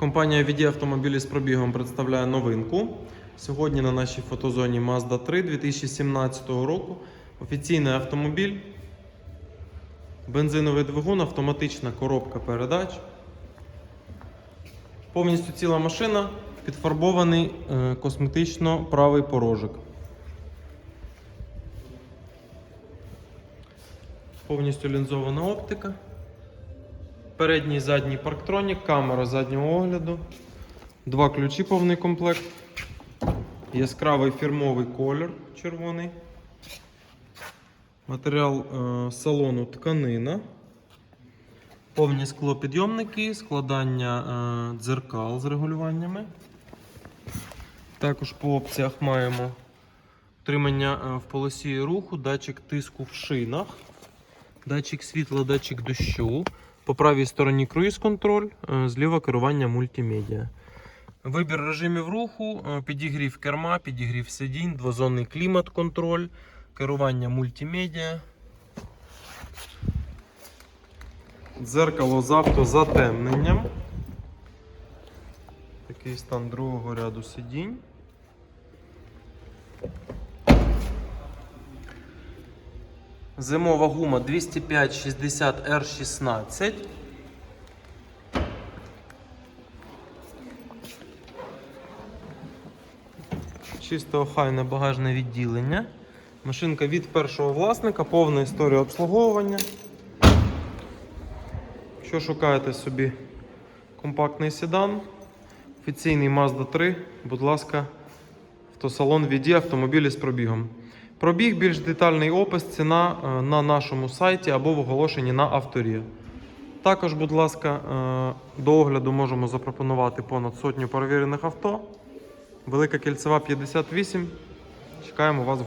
Компанія VD автомобілі з пробігом представляє новинку. Сьогодні на нашій фотозоні Mazda 3 2017 року. Офіційний автомобіль, бензиновий двигун, автоматична коробка передач. Повністю ціла машина, підфарбований е, косметично правий порожик. Повністю лінзована оптика. Передній і задній парктронік, камера заднього огляду, два ключі повний комплект, яскравий фірмовий колір червоний. Матеріал е, салону тканина. Повні склопідйомники, складання е, дзеркал з регулюваннями. Також по опціях маємо утримання е, в полосі руху, датчик тиску в шинах, датчик світла, датчик дощу. По правій стороні круїз-контроль, е, зліва керування мультимедіа. Вибір режимів руху, е, підігрів керма, підігрів сидінь, двозонний клімат-контроль, керування мультимедіа. Дзеркало з автозатемненням. Такий стан другого ряду сидінь. Зимова гума 205-60 R16. Чисто охайне багажне відділення. Машинка від першого власника, повна історія обслуговування. Якщо шукаєте собі компактний седан, офіційний Mazda 3, будь ласка, автосалон VD автомобілі з пробігом. Пробіг, більш детальний опис, ціна е, на нашому сайті або в оголошенні на авторі. Також, будь ласка, е, до огляду можемо запропонувати понад сотню перевірених авто. Велика кільцева 58. Чекаємо вас.